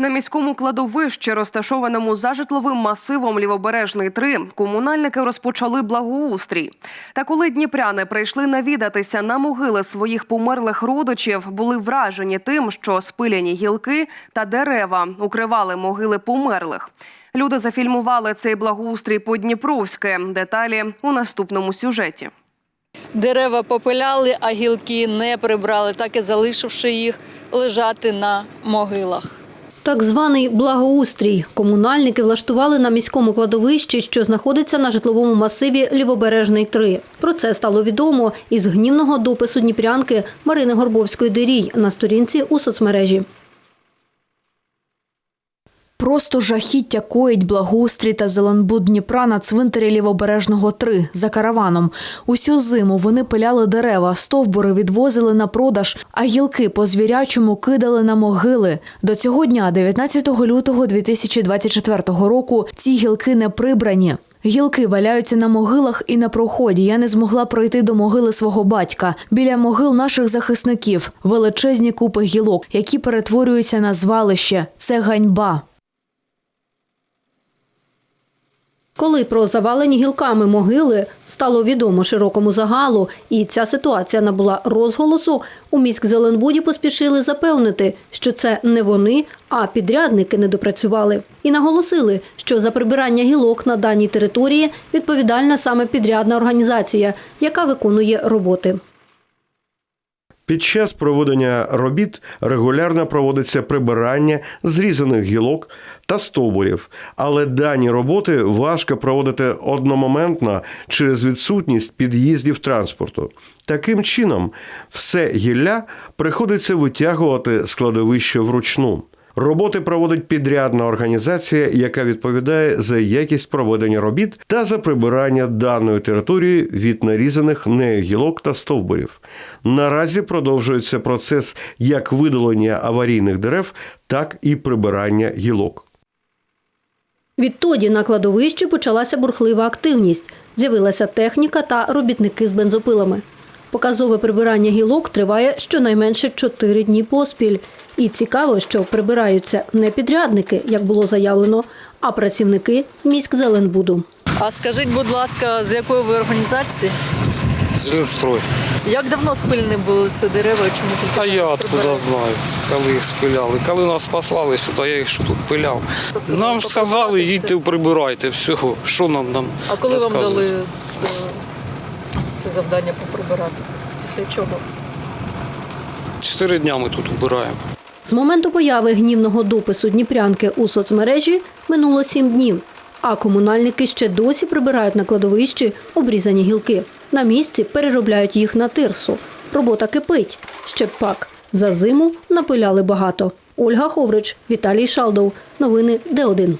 На міському кладовищі, розташованому за житловим масивом Лівобережний 3, комунальники розпочали благоустрій. Та коли дніпряни прийшли навідатися на могили своїх померлих родичів, були вражені тим, що спиляні гілки та дерева укривали могили померлих. Люди зафільмували цей благоустрій по-дніпровськи. Деталі у наступному сюжеті. Дерева попиляли, а гілки не прибрали, так і залишивши їх лежати на могилах. Так званий благоустрій комунальники влаштували на міському кладовищі, що знаходиться на житловому масиві Лівобережний 3. Про це стало відомо із гнівного допису дніпрянки Марини Горбовської Дерій на сторінці у соцмережі. Просто жахіття коїть благоустрій та зеленбуд Дніпра на цвинтарі Лівобережного 3 за караваном. Усю зиму вони пиляли дерева, стовбури відвозили на продаж, а гілки по звірячому кидали на могили. До цього дня, 19 лютого 2024 року, ці гілки не прибрані. Гілки валяються на могилах і на проході. Я не змогла пройти до могили свого батька. Біля могил наших захисників величезні купи гілок, які перетворюються на звалище. Це ганьба. Коли про завалені гілками могили стало відомо широкому загалу, і ця ситуація набула розголосу, у міськзеленбуді поспішили запевнити, що це не вони, а підрядники не допрацювали. І наголосили, що за прибирання гілок на даній території відповідальна саме підрядна організація, яка виконує роботи. Під час проведення робіт регулярно проводиться прибирання зрізаних гілок та стовбурів, але дані роботи важко проводити одномоментно через відсутність під'їздів транспорту. Таким чином, все гілля приходиться витягувати складовище вручну. Роботи проводить підрядна організація, яка відповідає за якість проведення робіт та за прибирання даної території від нарізаних нею гілок та стовбурів. Наразі продовжується процес як видалення аварійних дерев, так і прибирання гілок. Відтоді на кладовищі почалася бурхлива активність. З'явилася техніка та робітники з бензопилами. Показове прибирання гілок триває щонайменше 4 дні поспіль. І цікаво, що прибираються не підрядники, як було заявлено, а працівники міськзеленбуду. А скажіть, будь ласка, з якої ви організації? Зеленстрой. Як давно спилені були ці дерева чому тільки А я откуда знаю, коли їх спиляли. Коли нас послали сюди, я їх що тут пиляв. Сказали, Нам сказали, їдьте прибирайте, все. Що нам нам А коли вам дали е, це завдання поприбирати? Після чого? Чотири дня ми тут убираємо. З моменту появи гнівного допису Дніпрянки у соцмережі минуло 7 днів, а комунальники ще досі прибирають на кладовищі обрізані гілки. На місці переробляють їх на тирсу. Робота кипить. Ще б пак. За зиму напиляли багато. Ольга Ховрич, Віталій Шалдов. Новини Д1.